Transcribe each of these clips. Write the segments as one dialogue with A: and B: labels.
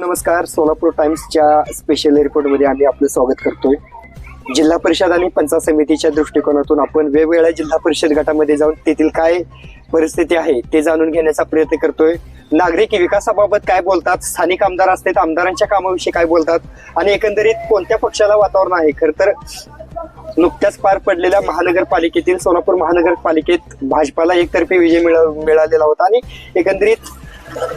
A: नमस्कार सोलापूर टाइम्सच्या स्पेशल रिपोर्टमध्ये आम्ही आपलं स्वागत करतोय. जिल्हा परिषद आणि पंचायत समितीच्या दृष्टिकोनातून आपण वेगवेगळ्या जिल्हा परिषद गटामध्ये जाऊन तेथील काय परिस्थिती आहे ते जाणून घेण्याचा प्रयत्न करतोय. नागरिक विकासाबाबत काय बोलतात? स्थानिक आमदार असतात आमदारांच्या कामाविषयी काय बोलतात? आणि एकंदरीत कोणत्या पक्षाला वातावरण आहे? खर तर नुकत्याच पार पडलेल्या महानगरपालिकेतील सोलापूर महानगरपालिकेत भाजपाला एकतर्फी विजय मिळालेला होता. आणि एकंदरीत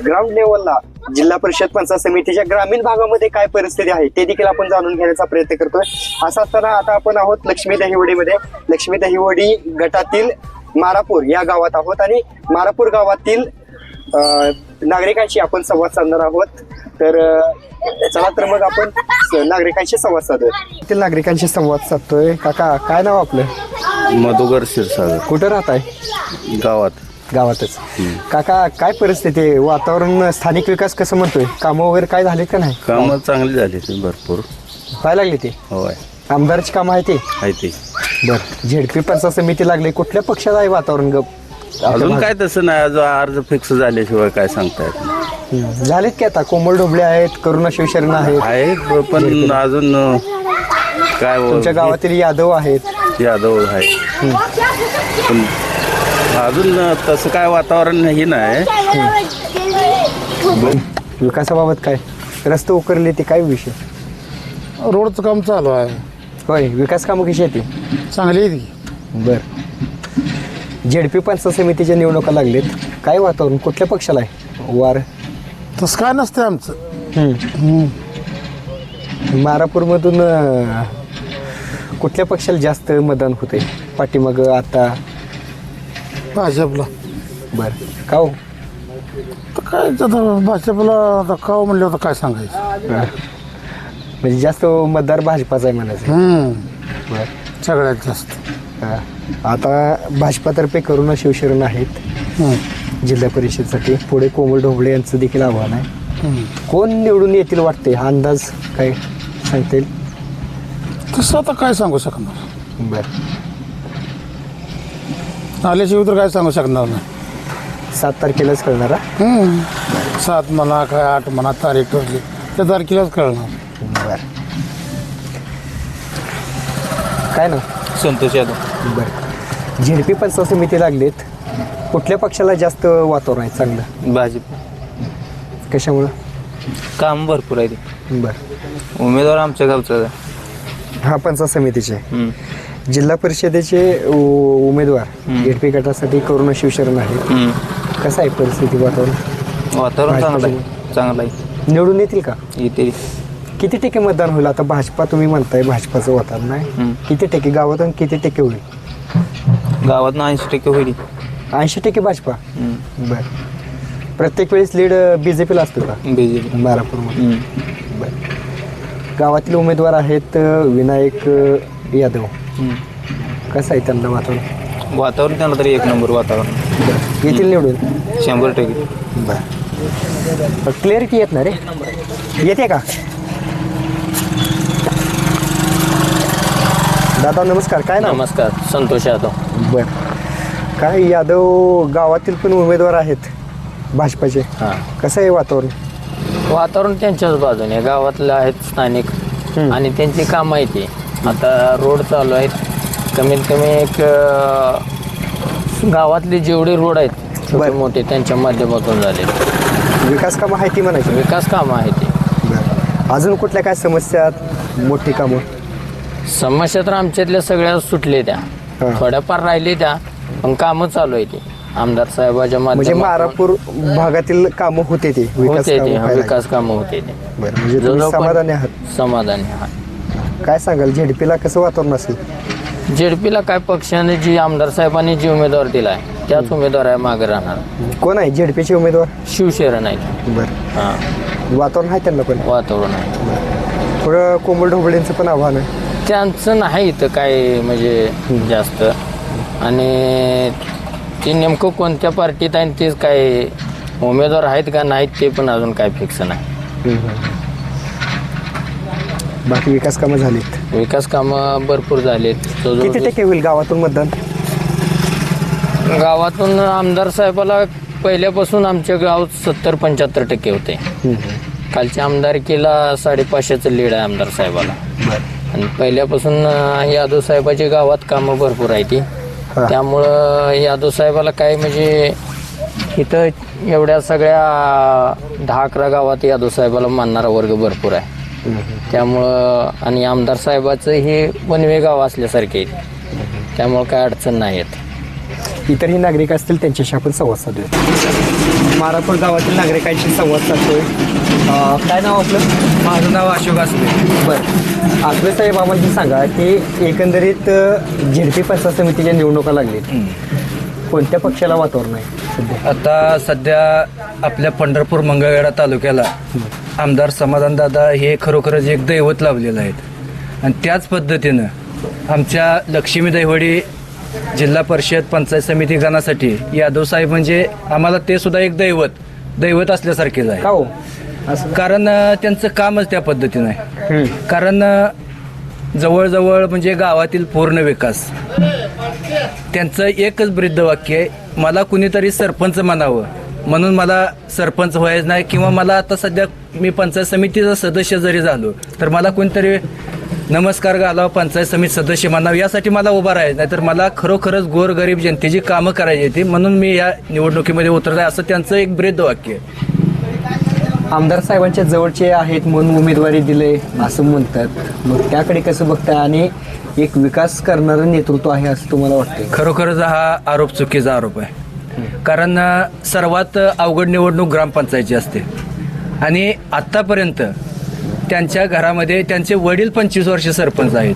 A: ग्राउंड लेवलला जिल्हा परिषद पंचायत समितीच्या ग्रामीण भागामध्ये काय परिस्थिती आहे ते देखील आपण जाणून घेण्याचा प्रयत्न करतोय. असं असताना आता आपण आहोत लक्ष्मी दहिवडीमध्ये. लक्ष्मी दहिवडी गटातील मारापूर या गावात आहोत आणि मारापूर गावातील नागरिकांशी आपण संवाद साधणार आहोत. तर चला तर मग आपण नागरिकांशी संवाद साधूया. नागरिकांशी संवाद साधतोय. काका काय नाव आपलं?
B: मधुकर क्षीरसागर.
A: कुठं राहताय?
B: गावात.
A: गावातच. काका काय परिस्थिती आहे? वातावरण स्थानिक विकास कसं म्हणतोय? कामं वगैरे काय झाले का नाही?
B: कामं चांगली झाली ते भरपूर.
A: व्हायला लागली ते?
B: होय.
A: आमदारची कामं आहे ते?
B: आहे ते.
A: बर. झेडपी पंचायत समिती लागली. कुठल्या पक्षाचं आहे वातावरण ग
B: अजून काय तसं नाही. अजून अर्ज फिक्स झाल्याशिवाय काय सांगता येत नाही.
A: झालेत की आता? कोमल ढोबळे आहेत करुणा शिवशरण आहेत.
B: आहे ब- पण अजून अं, काय
A: तुमच्या गावातील यादव आहेत.
B: यादव आहे पण अजून तसं काय वातावरण हे नाही.
A: विकासाबाबत काय? रस्ते उकरले ते काय विषय?
C: रोडचं काम चालू आहे.
A: होय विकास कामं कशी आहेत ती?
C: चांगली आहे ती
A: बर. झेडपी पंचायत समितीच्या निवडणुका लागलेत. काय वातावरण? कुठल्या पक्षाला आहे? वार?
C: तसं काय नसतं आमचं.
A: हम्म. मारापूरमधून अं, कुठल्या पक्षाला जास्त मतदान होते पाठीमाग आता
C: भाजपला.
A: बर. का हो?
C: तर काय आता भाजपला आता का म्हणलं होतं काय सांगायचं?
A: हा. म्हणजे जास्त मतदार भाजपाचा आहे म्हणायचं.
C: हम्म,
A: बर.
C: सगळ्यात जास्त.
A: हा. आता भाजपातर्फे करुणा शिवशरण आहेत.
C: हम्म,
A: जिल्हा परिषदसाठी. पुढे कोमल ढोबळे यांचं देखील आव्हान आहे.
C: हम्म.
A: कोण निवडून येतील वाटते हा अंदाज काय सांगता येईल
C: तसं आता काय सांगू शकणार?
A: बर.
C: आल्याशिवाय तर काय सांगू शकणार नाही.
A: सात तारखेलाच कळणार हा?
C: हम्म. सात म्हणा काय आठ म्हणा तारीख ठरली. त्या तारखेलाच कळणार.
A: बर. काय ना
D: संतोष यादव.
A: बर. झेडपी पंचायत समिती लागलेत. कुठल्या पक्षाला जास्त वातावरण आहे चांगलं?
D: भाजप.
A: कशामुळं?
D: काम भरपूर आहे ते.
A: बर.
D: उमेदवार आमच्या गावचा.
A: हा पंचायत समितीचे. जिल्हा परिषदेचे उ- उमेदवार झेडपी गटासाठी करुणा शिवशरण आहे
D: हम्म.
A: कसं आहे परिस्थिती वातावरण?
D: वातावरण चांगलं आहे. चांगलं आहे.
A: निवडून येतील का?
D: इथे
A: किती टक्के मतदान होईल? आता भाजपा तुम्ही म्हणताय भाजपाचं वातावरण आहे.
D: हम्म.
A: किती टक्के गावातून किती टक्के होईल?
D: गावात ऐंशी टक्के होईल.
A: ऐंशी टक्के भाजपा. बर. प्रत्येक वेळेस लीड बीजेपीला असतो का?
D: बीजेपी
A: बारापूरमध्ये.
D: हम्म.
A: बर. गावातील उमेदवार आहेत अ, विनायक अ, यादव. कसं आहे त्यांना वातावरण?
D: वातावरण त्यांना तरी एक नंबर वातावरण.
A: येतील निवडून?
D: शंभर टक्के.
A: बर. क्लिअरिटी येत ना रे. येते का? दादा नमस्कार. काय नाव?
D: नमस्कार. संतोष यादव.
A: बर. काय यादव गावातील पण उमेदवार आहेत भाजपाचे.
D: हां.
A: कसं आहे वातावरण?
D: वातावरण त्यांच्याच बाजूने. गावातले आहेत स्थानिक. आणि त्यांची कामं आहेत ती. आता रोड चालू आहेत कमीत कमी एक अं, गावातले जेवढे रोड आहेत छोटे
A: बरं.
D: मोठे त्यांच्या माध्यमातून झाले
A: विकास कामं आहे ती म्हणायची
D: विकास कामं आहेत ती.
A: अजून कुठल्या काय समस्या आहेत? मोठी कामं
D: समस्या तर आमच्यातल्या सगळ्या सुटले त्या
A: हा.
D: थोड्याफार राहिले त्या पण कामं चालू आहे ती आमदार साहेबाच्या
A: म्हणजे
D: माध्यमातून
A: मारापूर भागातील कामं होते ते विकास
D: होते
A: कामं
D: ते
A: व्हायला
D: विकास कामं होते ते.
A: बरं म्हणजे तुम्ही समाधानी आहात
D: समाधानी हा
A: काय सांगाल? झेडपीला कसं वातावरण असेल?
D: जेडपीला काय पक्षाने जी आमदार साहेबांनी जी उमेदवार दिलाय त्याच उमेदवार मागे राहणार.
A: कोण आहे झेडपीचे उमेदवार?
D: शिवशरण आहे.
A: बरं.
D: हा.
A: वातावरण आहे त्यांना पण?
D: वातावरण आहे.
A: थोडं कोमल ढोबळेंचं पण आव्हान आहे.
D: त्यांचं नाही इथं काय म्हणजे जास्त. आणि ते नेमकं कोणत्या पार्टीत आहे आणि तेच काय उमेदवार आहेत का नाहीत ते पण अजून काय फिक्स नाही.
A: बाकी विकास कामं झालीत?
D: विकास कामं भरपूर झालेत.
A: किती टक्के होईल गावातून मतदान?
D: गावातून आमदार साहेबाला पहिल्यापासून आमच्या गावात सत्तर पंच्याहत्तर टक्के होते. कालच्या आमदारकीला साडेपाचशेचं लीड आहे आमदार साहेबाला. आणि पहिल्यापासून अं, यादव साहेबाची गावात कामं भरपूर आहे ती.
A: हा.
D: त्यामुळं यादव साहेबाला काय म्हणजे इथं एवढ्या सगळ्या दहा अकरा गावात यादव साहेबाला मानणारा वर्ग भरपूर आहे. त्यामुळं आणि आमदार साहेबाचं हे वनवे गाव असल्यासारखे आहे त्यामुळं काय अडचण नाही येत
A: इतरही नागरिक असतील त्यांच्याशी आपण संवाद साधूया. मारापूर गावातील नागरिकांशी संवाद साधतोय. अं, काय नाव आपलं?
E: माझं नाव अशोक असले
A: बरं. आसवे साहेब आम्हाला सांगा की एकंदरीत झेडपी पंचायत समितीच्या निवडणुका लागलीत. कोणत्या पक्षाला वातावरण आहे सध्या?
E: आता सध्या आपल्या पंढरपूर मंगळवेढा तालुक्याला आमदार समाधानदादा हे खरोखरच एक दैवत लावलेलं आहेत. आणि त्याच पद्धतीनं आमच्या लक्ष्मी दैवडी जिल्हा परिषद पंचायत समिती गणासाठी यादव साहेब म्हणजे आम्हाला ते सुद्धा एक दैवत दैवत असल्यासारखेच आहे.
A: हो?
E: कारण त्यांचं कामच त्या पद्धतीनं आहे. कारण जवळजवळ म्हणजे गावातील पूर्ण विकास. त्यांचं एकच वृद्ध वाक्य आहे मला कुणीतरी सरपंच म्हणावं. म्हणून मला सरपंच व्हायचं नाही किंवा मला आता सध्या मी पंचायत समितीचा सदस्य जरी झालो तर मला कोणीतरी नमस्कार घालावं पंचायत समिती सदस्य म्हणावं यासाठी मला उभा राहायचं नाही. तर मला खरोखरच गोरगरीब जनतेची कामं करायची होती. म्हणून मी या निवडणुकीमध्ये उतरत आहे. असं त्यांचं एक वृद्ध वाक्य आहे.
A: आमदार साहेबांच्या जवळचे आहेत म्हणून उमेदवारी दिले असं म्हणतात. मग त्याकडे कसं बघताय? आणि एक विकास करणारं नेतृत्व आहे असं तुम्हाला वाटतंय?
E: खरोखरच हा आरोप चुकीचा आरोप आहे. कारण सर्वात अवघड निवडणूक ग्रामपंचायतची असते. आणि आत्तापर्यंत त्यांच्या घरामध्ये त्यांचे वडील पंचवीस वर्ष सरपंच आहेत.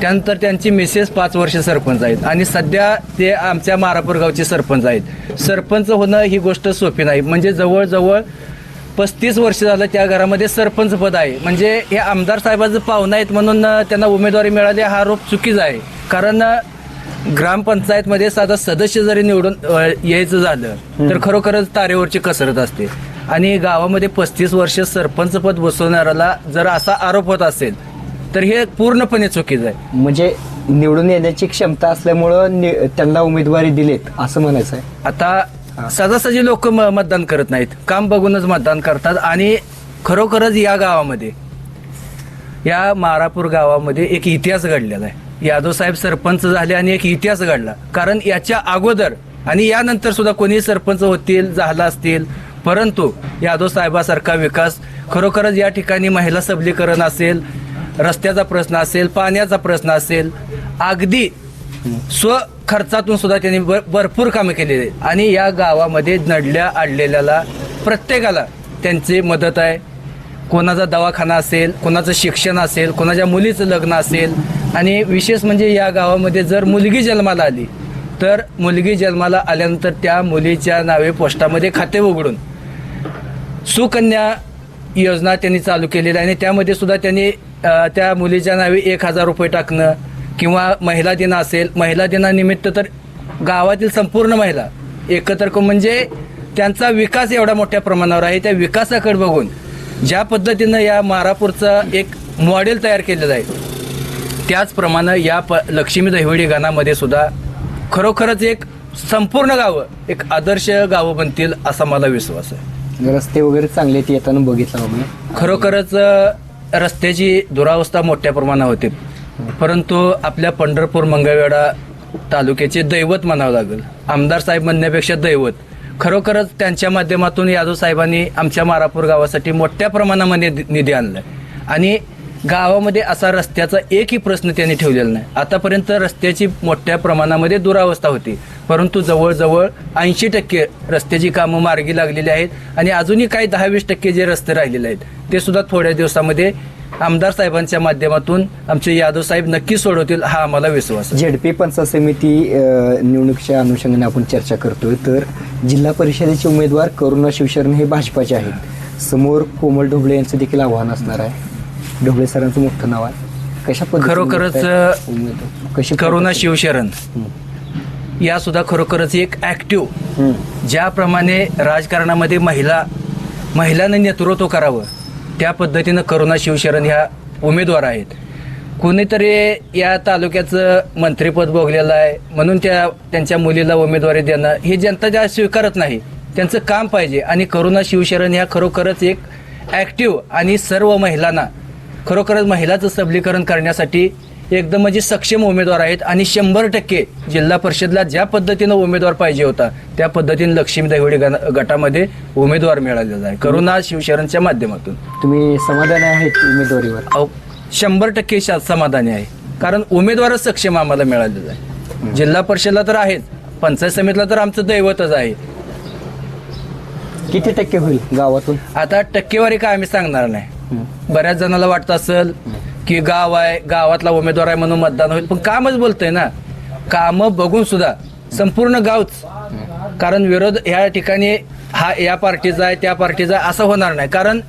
E: त्यानंतर त्यांची मिसेस पाच वर्ष सरपंच आहेत. आणि सध्या ते आमच्या मारापूर गावचे सरपंच आहेत. सरपंच होणं ही गोष्ट सोपी नाही. म्हणजे जवळजवळ पस्तीस वर्ष झालं त्या घरामध्ये सरपंच पद आहे. म्हणजे हे आमदार साहेबाचं पाहुणं आहेत म्हणून त्यांना उमेदवारी मिळाली हा आरोप चुकीचा आहे. कारण ग्रामपंचायतमध्ये साधा सदस्य जरी निवडून अ, यायचं झालं तर खरोखरच तारेवरची कसरत असते. आणि गावामध्ये पस्तीस वर्ष सरपंच पद बसवणाऱ्याला जर असा आरोप होत असेल तर हे पूर्णपणे चुकीचं आहे.
A: म्हणजे निवडून येण्याची क्षमता असल्यामुळं नि- त्यांना उमेदवारी दिलेत असं म्हणायचं आहे.
E: आता सहजासहजी लोक मतदान करत नाहीत. काम बघूनच मतदान करतात. आणि खरोखरच या गावामध्ये या मारापूर गावामध्ये एक इतिहास घडलेला आहे. यादव साहेब सरपंच झाले आणि एक इतिहास घडला. कारण याच्या अगोदर आणि यानंतर सुद्धा कोणी सरपंच होतील झाला असतील. परंतु यादव साहेबासारखा विकास खरोखरच या ठिकाणी महिला सबलीकरण असेल रस्त्याचा प्रश्न असेल पाण्याचा प्रश्न असेल अगदी स्व खर्चातून सुद्धा त्यांनी भर- भरपूर कामं केलेली आहेत. आणि या गावामध्ये नडल्या अडलेल्याला प्रत्येकाला त्यांची मदत आहे. कोणाचा दवाखाना असेल कोणाचं शिक्षण असेल कोणाच्या मुलीचं लग्न असेल. आणि विशेष म्हणजे या गावामध्ये जर मुलगी जन्माला आली तर मुलगी जन्माला आल्यानंतर त्या मुलीच्या नावे पोस्टामध्ये खाते उघडून सुकन्या योजना त्यांनी चालू केलेली आहे. आणि त्यामध्ये सुद्धा त्यांनी त्या मुलीच्या नावे एक हजार रुपये टाकणं किंवा महिला दिन असेल महिला दिनानिमित्त तर गावातील संपूर्ण महिला एकत्र म्हणजे त्यांचा विकास एवढा मोठ्या प्रमाणावर आहे. त्या विकासाकडे बघून ज्या पद्धतीनं या मारापूरचा एक मॉडेल तयार केलेलं आहे त्याचप्रमाणे या प लक्ष्मी दहिवडी गाणामध्ये सुद्धा खरोखरच एक संपूर्ण गावं एक आदर्श गावं बनतील असा मला विश्वास आहे.
A: रस्ते वगैरे चांगले आहेत येताना बघितलं आम्ही
E: खरोखरच रस्त्याची दुरावस्था मोठ्या प्रमाणात होती. परंतु आपल्या पंढरपूर मंगळवेढा तालुक्याचे दैवत म्हणावं लागेल. आमदार साहेब म्हणण्यापेक्षा दैवत. खरोखरच त्यांच्या माध्यमातून यादव साहेबांनी आमच्या मारापूर गावासाठी मोठ्या प्रमाणामध्ये निधी- आणला आणि गावामध्ये असा रस्त्याचा एकही प्रश्न त्यांनी ठेवलेला नाही. आतापर्यंत रस्त्याची मोठ्या प्रमाणामध्ये दुरावस्था होती. परंतु जवळजवळ ऐंशी टक्के रस्त्याची कामं मार्गी लागलेली आहेत. आणि अजूनही काही दहा वीस टक्के जे रस्ते राहिलेले आहेत ते सुद्धा थोड्या दिवसामध्ये आमदार साहेबांच्या माध्यमातून आमचे यादव साहेब नक्की सोडवतील हा आम्हाला विश्वास आहे.
A: झेडपी पंचायत समिती अ, निवडणुकीच्या अनुषंगाने आपण चर्चा करतोय तर जिल्हा परिषदेचे उमेदवार करुणा शिवशरण हे भाजपाचे आहेत. समोर कोमल ढोबळे यांचं देखील आव्हान असणार आहे. ढोबळे सरांचं मोठं नाव आहे. कशा पद्धतीने
E: खरोखरच,
A: बघताय उमेदवार? कशी
E: करुणा शिवशरण. या सुद्धा खरोखरच एक ऍक्टिव्ह
A: हम्म.
E: ज्याप्रमाणे राजकारणामध्ये महिला महिलांनी नेतृत्व करावं त्या पद्धतीनं करुणा शिवशरण ह्या उमेदवार आहेत. कोणीतरी या तालुक्याचं मंत्रीपद भोगलेलं आहे म्हणून त्या त्यांच्या मुलीला उमेदवारी देणं हे जनता ज्या स्वीकारत नाही त्यांचं काम पाहिजे. आणि करुणा शिवशरण ह्या खरोखरच एक ॲक्टिव्ह आणि सर्व महिलांना खरोखरच महिलाचं सबलीकरण करण्यासाठी एकदम म्हणजे सक्षम उमेदवार आहेत आणि शंभर टक्के जिल्हा परिषदला ज्या पद्धतीनं उमेदवार पाहिजे होता त्या पद्धतीने लक्ष्मी दहिवडी गटामध्ये उमेदवार मिळालेला आहे. करुणा शिवशरणच्या माध्यमातून.
A: तुम्ही समाधानी आहेत उमेदवारीवर?
E: शंभर टक्के समाधानी आहे. कारण उमेदवारच सक्षम आम्हाला मिळालेलं आहे. जिल्हा परिषदला तर आहेच पंचायत समितीला तर आमचं दैवतच आहे.
A: किती टक्के होईल गावातून?
E: आता टक्केवारी काय आम्ही सांगणार नाही. बऱ्याच जणाला वाटतं असेल की गाव आहे गावातला उमेदवार आहे म्हणून मतदान होईल. पण कामच बोलतंय ना. कामं बघून सुद्धा संपूर्ण गावच. कारण विरोध ह्या ठिकाणी हा या पार्टीचा आहे त्या पार्टीचा असं होणार नाही. कारण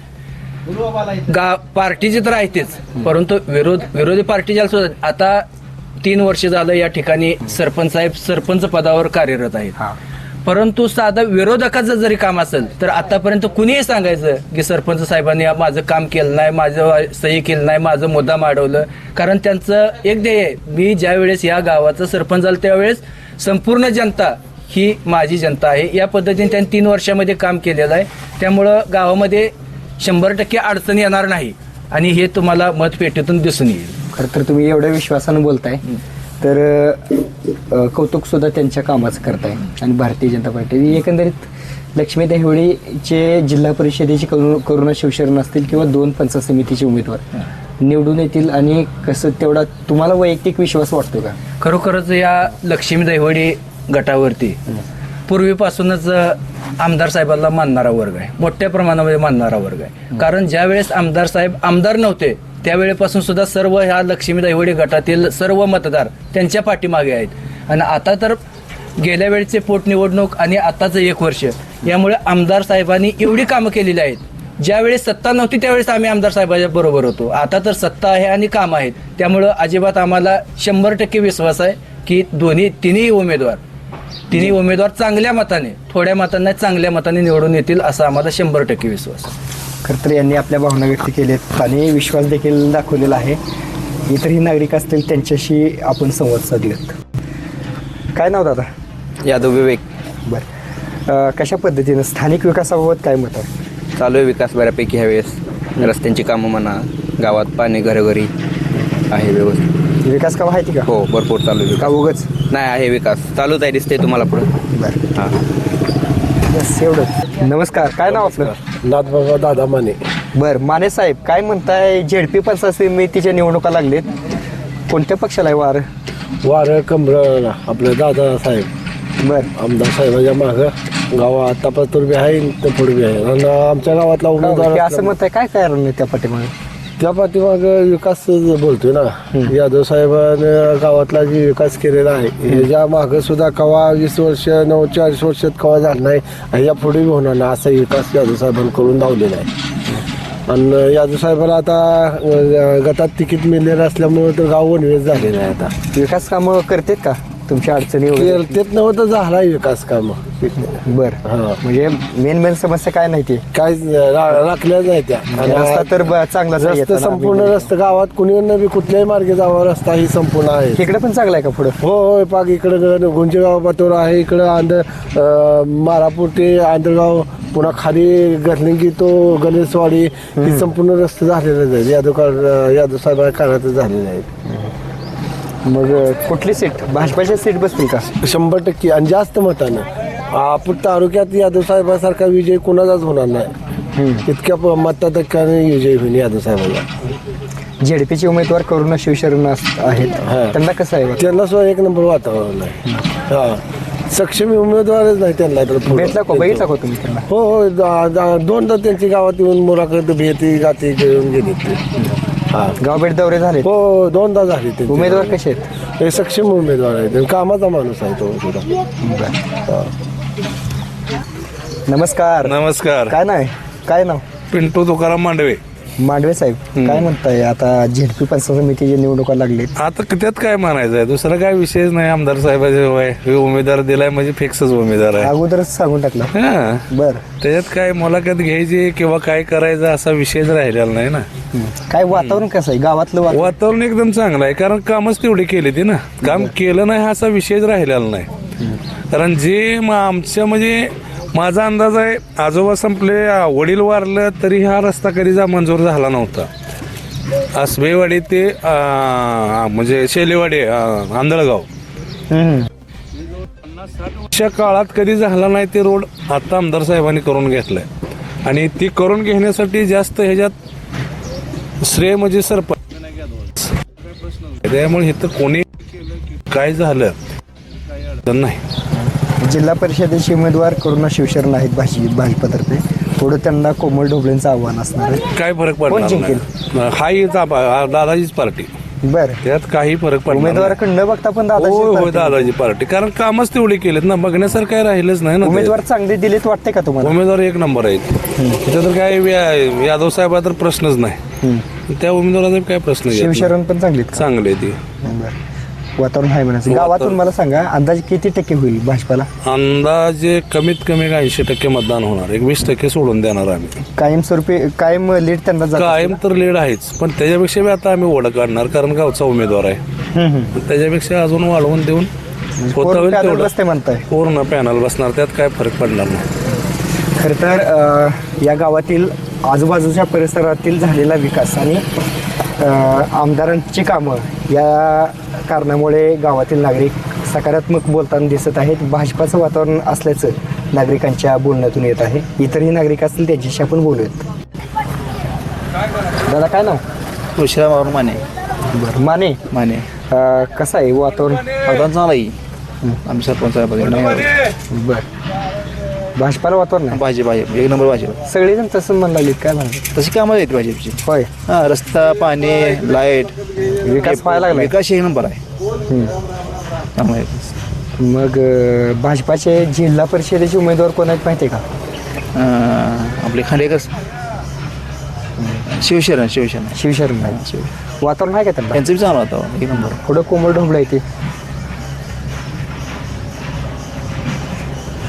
E: गा पार्टीची तर आहेच परंतु विरोध विरोधी पार्टीच्या सुद्धा आता तीन वर्ष झालं या ठिकाणी सरपंच साहेब सरपंच पदावर कार्यरत आहेत. परंतु साधा विरोधकाचं जरी काम असेल तर आतापर्यंत कुणीही सांगायचं की सरपंच साहेबांनी माझं काम केलं नाही माझं सही केलं नाही माझं मुद्दाम अडवलं कारण त्यांचं एक ध्येय आहे. मी ज्या वेळेस या गावाचं सरपंच झालं त्यावेळेस संपूर्ण जनता ही माझी जनता आहे. या पद्धतीने त्यांनी तीन वर्षामध्ये काम केलेलं आहे. त्यामुळं गावामध्ये शंभर टक्के अडचण येणार नाही. आणि हे तुम्हाला मतपेटीतून दिसून येईल.
A: खरं तर तुम्ही एवढ्या विश्वासानं बोलताय. तर कौतुक सुद्धा त्यांच्या कामाचं करताय. आणि भारतीय जनता पार्टी. एकंदरीत लक्ष्मी देहवडीचे जिल्हा परिषदेचे करू करुणा शिवशरण असतील किंवा दोन पंचायत समितीचे उमेदवार. निवडून येतील आणि कसं तेवढा तुम्हाला वैयक्तिक विश्वास वाटतो का?
E: खरोखरच या लक्ष्मी दैवडी गटावरती पूर्वीपासूनच आमदार साहेबांना मानणारा वर्ग आहे. मोठ्या प्रमाणामध्ये मानणारा वर्ग आहे. कारण ज्या वेळेस आमदार साहेब आमदार नव्हते त्यावेळेपासून सुद्धा सर्व ह्या लक्ष्मी दहिवडे गटातील सर्व मतदार त्यांच्या पाठीमागे आहेत. आणि आता तर गेल्या वेळचे पोटनिवडणूक आणि आताचं एक वर्ष यामुळे आमदार साहेबांनी एवढी कामं केलेली आहेत. ज्यावेळेस सत्ता नव्हती त्यावेळेस आम्ही आमदार साहेबांच्या बरोबर होतो. आता तर सत्ता आहे आणि काम आहेत. त्यामुळं अजिबात आम्हाला शंभर टक्के विश्वास आहे की दोन्ही तिन्ही उमेदवार तिन्ही उमेदवार चांगल्या मताने थोड्या मतांना चांगल्या मताने निवडून येतील असा आम्हाला शंभर टक्के विश्वास आहे.
A: खरं तर यांनी आपल्या भावना व्यक्त केल्यात आणि विश्वास देखील दाखवलेला आहे. इतरही नागरिक असतील त्यांच्याशी आपण संवाद साधलेत काय नाव दादा?
B: यादव विवेक.
A: बरं. अ, कशा पद्धतीनं स्थानिक विकासाबाबत काय मत आहे?
B: चालू आहे विकास बऱ्यापैकी ह्यावेळेस. रस्त्यांची कामं म्हणा गावात पाणी घरोघरी. आहे व्यवस्थित.
A: विकास का माहिती का?
B: हो भरपूर चालू आहे.
A: का
B: विकास
A: उगच?
B: नाही आहे विकास. चालूच आहे दिसते तुम्हाला पुढं.
A: बरं.
B: हां.
A: बस एवढंच. नमस्कार काय नाव आपलं?
C: नाथबाबा दादा माने.
A: बरं माने साहेब काय म्हणताय झेडपी पंचायत समितीच्या निवडणुका लागलेत. कोणत्या पक्षाला आहे वार?
C: वार कमर आपले दादा साहेब.
A: बरं.
C: आमदार साहेबांच्या मागं. गावात तपासतूर बी आहे तर पुढे बी आहे. आणि आमच्या गावातला
A: हो?
C: उमेदवार
A: असं म्हणत आहे काय कारण आहे त्या पाठीमागे?
C: त्या पाठीमाग विकास बोलतोय ना यादव साहेबांनी गावातला जे विकास केलेला आहे ह्याच्या मागं सुद्धा कवा वीस वर्ष नऊ चाळीस वर्षात कवा झाला नाही ह्याच्या पुढे होणार नाही असा विकास यादव साहेबांकडून धावलेला आहे. आणि यादव साहेबाला आता गटात तिकीट मिळलेलं असल्यामुळे तर गाव वनवेज झालेलं आहे आता.
A: विकास कामं करतेत का? तुमच्या अडचणी वगैरे?
C: तेच नव्हतं झाला विकास काम.
A: बरं.
C: हा.
A: म्हणजे मेन मेन समस्या काय नाही ते?
C: काय राखल्याच नाही त्या. आणि
A: रस्ता तर ब- चांगलाच आहे
C: रस्ता
A: येताना
C: संपूर्ण
A: आम्ही-
C: रस्ता गावात कुणी बी कुठल्याही मार्गे जावा रस्ता ही संपूर्ण आहे.
A: इकडे पण चांगला आहे का पुढं?
C: हो होय पाक इकडं गुंजेगाव पातोर आहे इकडं आंध मारापूर ते आंधळगाव पुन्हा खाली गरलिंगी तो गणेशवाडी ही संपूर्ण रस्ते झालेले आहेत. यादव यादव साहेब काळात झालेले आहेत.
A: मग कुठली सीट? भाजपाच्या सीट बसतील का?
C: शंभर टक्के. आणि जास्त मतानं. आपण तालुक्यात यादव साहेबासारखा विजय कुणाचाच होणार नाही. इतक्या प- मताधिक्याने विजय होईल यादव साहेबांना.
A: झेडपीचे उमेदवार करुणा शिवशरण अस- आहेत.
C: हा.
A: त्यांना कसं आहे
C: त्यांना सुद्धा एक नंबर वातावरण आहे. हा. सक्षम उमेदवारच नाही त्यांना तर पुढं.
A: भेटला का? बघितला का तुम्ही त्यांना?
C: हो हो. दा- दा- दोनदा त्यांची गावात येऊन मुलाखत भेटी गाती घेऊन गेली ते हा.
A: गाव भेट दौरे झाले
C: हो दोनदा झाली ते
A: उमेदवार कसे आहेत?
C: हे सक्षम उमेदवार आहेत. कामाचा माणूस आहे तो सुद्धा.
A: नमस्कार.
F: नमस्कार.
A: काय नाव आहे? काय नाव?
F: पिंटू तुकाराम मांडवे.
A: मांडवे साहेब काय म्हणताय? आता झेडपी पंचायत समितीच्या निवडणुका लागलेत.
F: आता त्यात काय म्हणायचं आहे? दुसरं काय विषयच नाही आमदार साहेबाचे होय. हे उमेदवार दिलाय म्हणजे फिक्सच उमेदवार आहे.
A: अगोदरच सांगून टाकलं.
F: हा.
A: बर.
F: त्याच्यात काय मुलाखत घ्यायची किंवा काय करायचं असा विषयच राहिलेला नाही ना.
A: काय वातावरण कसं आहे? गावातलं वातावरण?
F: वातावरण एकदम चांगलं आहे कारण कामच तेवढी केली ती ना. काम केलं नाही हा असा विषयच राहिलेला नाही. कारण जे म- आमच्या म्हणजे माझा अंदाज आहे आजोबा संपले वडील वारलं तरी हा रस्ता कधी जा मंजूर झाला नव्हता. आसबेवाडी ते म्हणजे शेलेवाडी आंधळगाव. च्या काळात कधी झाला नाही ते रोड आता आमदार साहेबांनी करून घेतलाय. आणि ती करून घेण्यासाठी जास्त ह्याच्यात श्रेय म्हणजे सरपंच. त्यामुळे इथं कोणी काय झालं नाही.
A: जिल्हा परिषदेचे उमेदवार करुणा शिवशरण आहेत भाजी भाजपतर्फे. थोडं त्यांना कोमल ढोबळेंचं आव्हान असणार आहे.
F: काय फरक
A: कोण
F: पडणार
A: जिंकेल?
F: नाही हा हा दादाजीच पार्टी.
A: बरं.
F: त्यात काही फरक पडणार नाही.
A: उमेदवाराकडे न बघता पण
F: होय होय
A: दादा
F: दादाजी पार्टी. कारण कामच तेवढी केलेत ना. बघण्यासारखं काय राहिलंच नाही ना ते.
A: उमेदवार चांगले दिलेत वाटते का तुम्हाला?
F: उमेदवार एक नंबर आहेत. त्याच्यात तर काय या- यादव साहेब तर प्रश्नच नाही. त्या उमेदवाराचा काय प्रश्न येत नाही.
A: शिवशरण पण चांगलीत का?
F: चांगले ती.
A: बरं. वातावरण आहे म्हणायचं. गावातून मला सांगा अंदाजे किती टक्के होईल भाजपाला?
F: अंदाजे कमीत कमी ऐंशी टक्के मतदान होणार. एक वीस टक्के सोडून देणार आम्ही.
A: कायमस्वरूपी कायम लीड त्यांना जात
F: कायम तर लीड आहेच. पण त्याच्यापेक्षा बी आता आम्ही ओढ काढणार कारण गावचा उमेदवार आहे. त्याच्यापेक्षा अजून वाढवून देऊन होता होईल
A: पॅनल
F: तेवढं.
A: बसते म्हणताय?
F: पूर्ण पॅनल बसणार त्यात काय फरक पडणार नाही.
A: खरं तर अ, या गावातील आजूबाजूच्या परिसरातील झालेला विकास आणि अ, आमदारांची कामं या कारणामुळे गावातील नागरिक सकारात्मक बोलताना दिसत आहेत. भाजपाचं वातावरण असल्याचं नागरिकांच्या बोलण्यातून येत आहे. इतरही नागरिक असतील त्यांच्याशी आपण बोलूयात. दादा काय नाव?
G: तुळशीराम माने.
A: बरं माने?
G: माने.
A: अ, कसं आहे वातावरण?
G: आता चांगला आहे. आम्ही सरपंच
A: बरं. भाजपाला वातावरण आहे.
G: भाजी भाजप. एक नंबर भाजप.
A: सगळेजण तसं म्हणाले काय म्हणतात
G: तशी कामं आहेत भाजपची.
A: होय.
G: हा रस्ता पाणी लाइट.
A: विकास व्हायला लागलाय.
G: विकास एक नंबर आहे. त्यामुळे.
A: मग अ, भाजपाचे जिल्हा परिषदेचे उमेदवार कोण आहेत माहिती आहे का?
G: अं, आपले खांडेकर शिवशरण शिवशरण.
A: शिवशरण. आहे वातावरण आहे का त्यांना
G: त्यांचं बी चांगलं होतं एक नंबर.
A: थोडं कोमल ढोबळं आहे ते.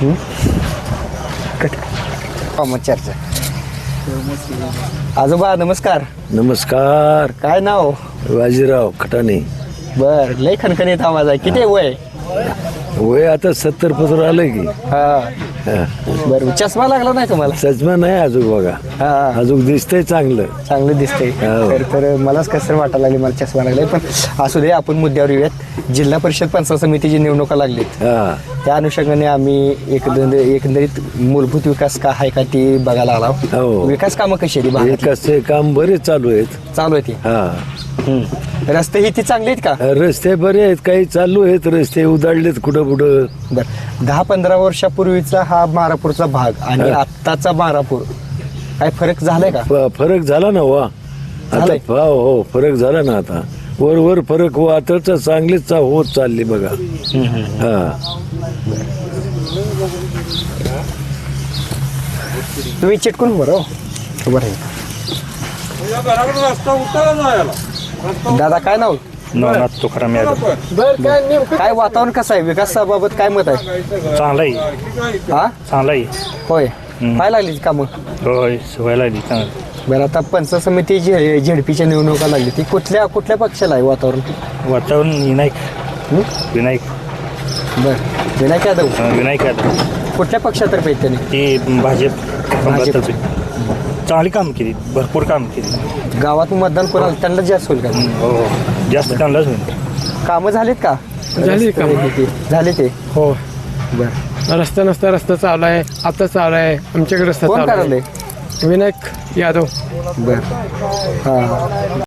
A: हम्म? कट. हा, चर्चा. आजोबा नमस्कार.
H: नमस्कार.
A: काय नाव?
H: बाजीराव खटाणे.
A: बर लय खणखणीत आवाज आहे. किती वय?
H: वय आता सत्तर पत्र आलं की.
A: हा.
H: हा.
A: बर चष्मा लागला नाही तुम्हाला
H: सजमा नाही अजून बघा.
A: हा.
H: अजून दिसतंय चांगलं.
A: चांगलं दिसतंय.
H: हो.
A: तर तर मलाच कसं वाटायला लागले मला चष्मा लागलाय. पण असू दे आपण मुद्द्यावर येऊयात. जिल्हा परिषद पंचायत समितीची निवडणुका लागलीत.
H: हा.
A: त्या अनुषंगाने आम्ही एकंदर एकंदरीत मूलभूत विकास का आहे का ती बघायला आलो.
H: हो.
A: विकास कामं कशी आहे ती
H: हे
A: भागातली?
H: कसे काम बरेच चालू आहेत.
A: चालू आहे ती.
H: हा.
A: रस्ते ही ती चांगली आहेत का?
H: रस्ते बरे आहेत काही चालू आहेत रस्ते उदाडलेत कुठं कुठं
A: बर. दहा पंधरा वर्षापूर्वीचा हा मारापूरचा भाग आणि
H: हा.
A: आत्ताचा मारापूर. काय फरक झालाय का?
H: फ- फरक झाला ना वा. आता
A: झालाय?
H: फ- हो फरक झाला ना आता. वर वर फरक हो आता तर चांगलीच चा- होत चालली बघा. हा.
A: तुम्ही चिटकून उभं राहा हो. उभं राहा. दादा काय नाव?
I: नवनाथ तुकाराम यादव.
A: काय वातावरण कसं आहे? विकासाबाबत काय मत आहे?
I: चांगला आहे.
A: हा?
I: चांगला आहे.
A: होय. काय लागली कामं?
I: होय सवय लागली चांगली.
A: बरं आता पंचायत समिती जे झेडपीच्या निवडणुका लागली ती कुठल्या कुठल्या पक्षाला आहे वातावरण?
I: वातावरण विनायक? विनायक.
A: बरं. विनायक यादव?
I: अं, विनायक यादव.
A: कुठल्या पक्षातर्फे आहेत त्यांनी?
I: ती भाजप
A: भाजप.
I: चांगली काम केली भरपूर काम केली.
A: गावात मतदान कोणाला त्यांना जास्त होईल का?
I: हो हो. जास्त चांगलंच होईल.
A: कामं झालीत का?
J: झाली कामं.
A: रस्ते झाले ते?
J: हो.
A: बरं.
J: रस्ता नसता रस्ता चालू आहे आता चालू आहे. आमच्याकडे रस्ता
A: कोण
J: चालू
A: करायलंय
J: आहे विनायक यादव.
A: बरं. हां.